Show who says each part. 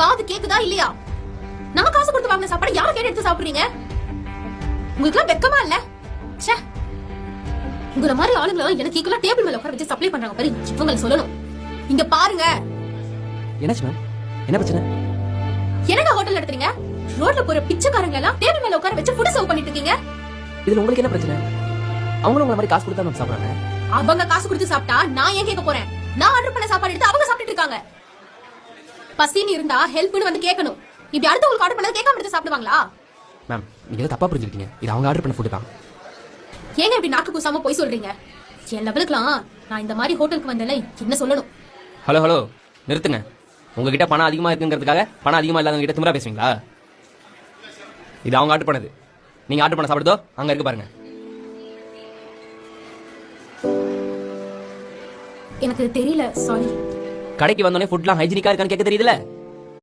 Speaker 1: காது கேக்குதா இல்லையா? நான் காசு கொடுத்து வாங்கின சாப்பாடு யாரை கேட்டு எடுத்து சாப்பிடுறீங்க? உங்களுக்கு வெக்கமா இல்ல? ச்சே. உங்கள மாதிரி ஆளுங்களை எனக்கு ஈக்குவலா டேபிள் மேல உட்கார வச்சு சப்ளை பண்றாங்க பாரு இவங்களை சொல்லணும். இங்க பாருங்க.
Speaker 2: என்னாச்சு மேம் என்ன பிரச்சனை?
Speaker 1: என்னங்க ஹோட்டல் நடத்துறீங்க? ரோட்ல போற பிச்சைக்காரங்க எல்லாம் டேபிள் மேல உட்கார வச்சு ஃபுட் சர்வ் பண்ணிட்டு இருக்கீங்க?
Speaker 2: இதுல உங்களுக்கு என்ன பிரச்சனை? அவங்களும் உங்களை மாதிரி காசு கொடுத்தா மேம் சாப்பிடுறாங்க.
Speaker 1: அவங்க காசு கொடுத்து சாப்பிட்டா நான் ஏன் கேட்க போறேன்? நான் ஆர்டர் பண்ண சாப்பாடு எடுத்து அவங்க சாப்பிட்டுட்டு இருக்காங்க. பசின்னு இருந்தா ஹெல்ப்னு வந்து கேட்கணும் இப்படி அடுத்தவங்களுக்கு ஆர்டர் பண்ணது கேட்காம எடுத்து சாப்பிடுவாங்களா?
Speaker 2: மேம் நீங்க ஏதோ தப்பா புரிஞ்சுக்கிட்டீங்க. இது அவங்க ஆர்டர் பண்ண ஃபுட்டு தான்.
Speaker 1: ஏங்க இப்படி நாக்கு கூசாம போய் சொல்றீங்க? என் லெவலுக்குலாம் நான் இந்த மாதிரி ஹோட்டலுக்கு வந்தேன்ல என்ன சொல்லணும்?
Speaker 2: ஹலோ ஹலோ நிறுத்துங்க. உங்ககிட்ட பணம் அதிகமா இருக்குங்கிறதுக்காக பணம் அதிகமா இல்லாதவங்க கிட்ட திமிரா பேசுவீங்களா? இது அவங்க ஆர்டர் பண்ணது. நீங்க ஆர்டர் பண்ண சாப்பிடுதோ அங்க இருக்கு பாருங்க.
Speaker 1: எனக்கு தெரியல சாரி
Speaker 2: கடைக்கு வந்தோடனே ஃபுட்லாம் ஹைஜினிக்கா இருக்கான்னு கேட்க தெரியுதுல?